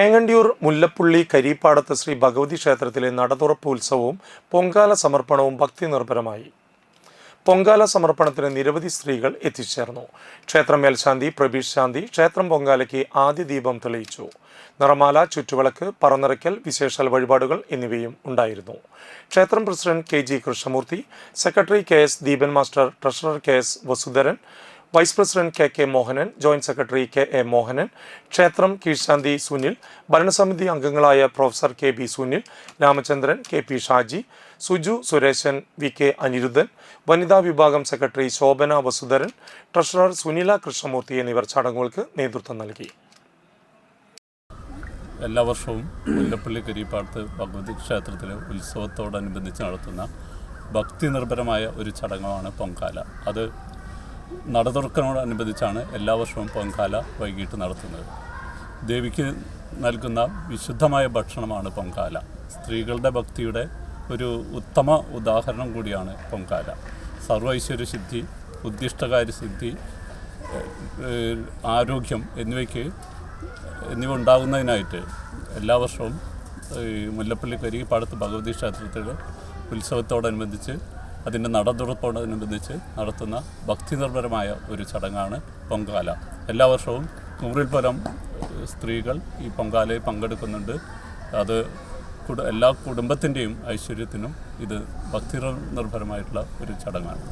ഏങ്ങണ്ടിയൂർ മുല്ലപ്പള്ളി കരിപ്പാടത്ത് ശ്രീ ഭഗവതി ക്ഷേത്രത്തിലെ നടതുറപ്പ് ഉത്സവവും പൊങ്കാല സമർപ്പണവും ഭക്തി നിർഭരമായി പൊങ്കാല സമർപ്പണത്തിന് നിരവധി സ്ത്രീകൾ എത്തിച്ചേർന്നു. ക്ഷേത്രം മേൽശാന്തി പ്രബീഷ് ശാന്തി ക്ഷേത്രം പൊങ്കാലയ്ക്ക് ആദ്യ ദീപം തെളിയിച്ചു. നിറമാല ചുറ്റുവിളക്ക് പറന്നിറയ്ക്കൽ വിശേഷാൽ വഴിപാടുകൾ എന്നിവയും ഉണ്ടായിരുന്നു. ക്ഷേത്രം president K G Krishnamoorthy secretary K S Deepan master treasurer K S Vasudharan vice president K K Mohanan joint secretary K A Mohanan ക്ഷേത്രം കീഴ്ശാന്തി സുനിൽ ഭരണസമിതി അംഗങ്ങളായ professor K B Sunil Ramachandran K P Shaji Suju Suresan V K Aniruddhan വനിതാ വിഭാഗം secretary Shobhana Vasudharan treasurer Sunila Krishnamurthy എന്നിവർ ചടങ്ങുകൾക്ക് നേതൃത്വം നൽകി. എല്ലാ വർഷവും മുല്ലപ്പള്ളി കരിപ്പാടത്ത് ഭഗവതി ക്ഷേത്രത്തിലെ ഉത്സവത്തോടനുബന്ധിച്ച് നടത്തുന്ന ഭക്തി നിർഭരമായ ഒരു ചടങ്ങാണ് പൊങ്കാല. അത് നടതുറക്കനോടനുബന്ധിച്ചാണ് എല്ലാ വർഷവും പൊങ്കാല വൈകിട്ട് നടത്തുന്നത്. ദേവിക്ക് നൽകുന്ന വിശുദ്ധമായ ഭക്ഷണമാണ് പൊങ്കാല. സ്ത്രീകളുടെ ഭക്തിയുടെ ഒരു ഉത്തമ ഉദാഹരണം കൂടിയാണ് പൊങ്കാല. സർവൈശ്വര്യ സിദ്ധി ഉദ്ദിഷ്ടകാര്യ സിദ്ധി ആരോഗ്യം എന്നിവയ്ക്ക് എന്നിവ ഉണ്ടാകുന്നതിനായിട്ട് എല്ലാ വർഷവും മുല്ലപ്പള്ളി കരികിപ്പാടത്ത് ഭഗവതി ക്ഷേത്രത്തിലെ ഉത്സവത്തോടനുബന്ധിച്ച് അതിന്റെ നടതുറപ്പോടനുബന്ധിച്ച് നടത്തുന്ന ഭക്തി നിർഭരമായ ഒരു ചടങ്ങാണ് പൊങ്കാല. എല്ലാ വർഷവും നൂറിൽ പരം സ്ത്രീകൾ ഈ പൊങ്കാലയിൽ പങ്കെടുക്കുന്നുണ്ട്. അത് എല്ലാ കുടുംബത്തിന്റെയും ഐശ്വര്യത്തിനും ഇത് ഭക്തി നിർഭരമായിട്ടുള്ള ഒരു ചടങ്ങാണ്.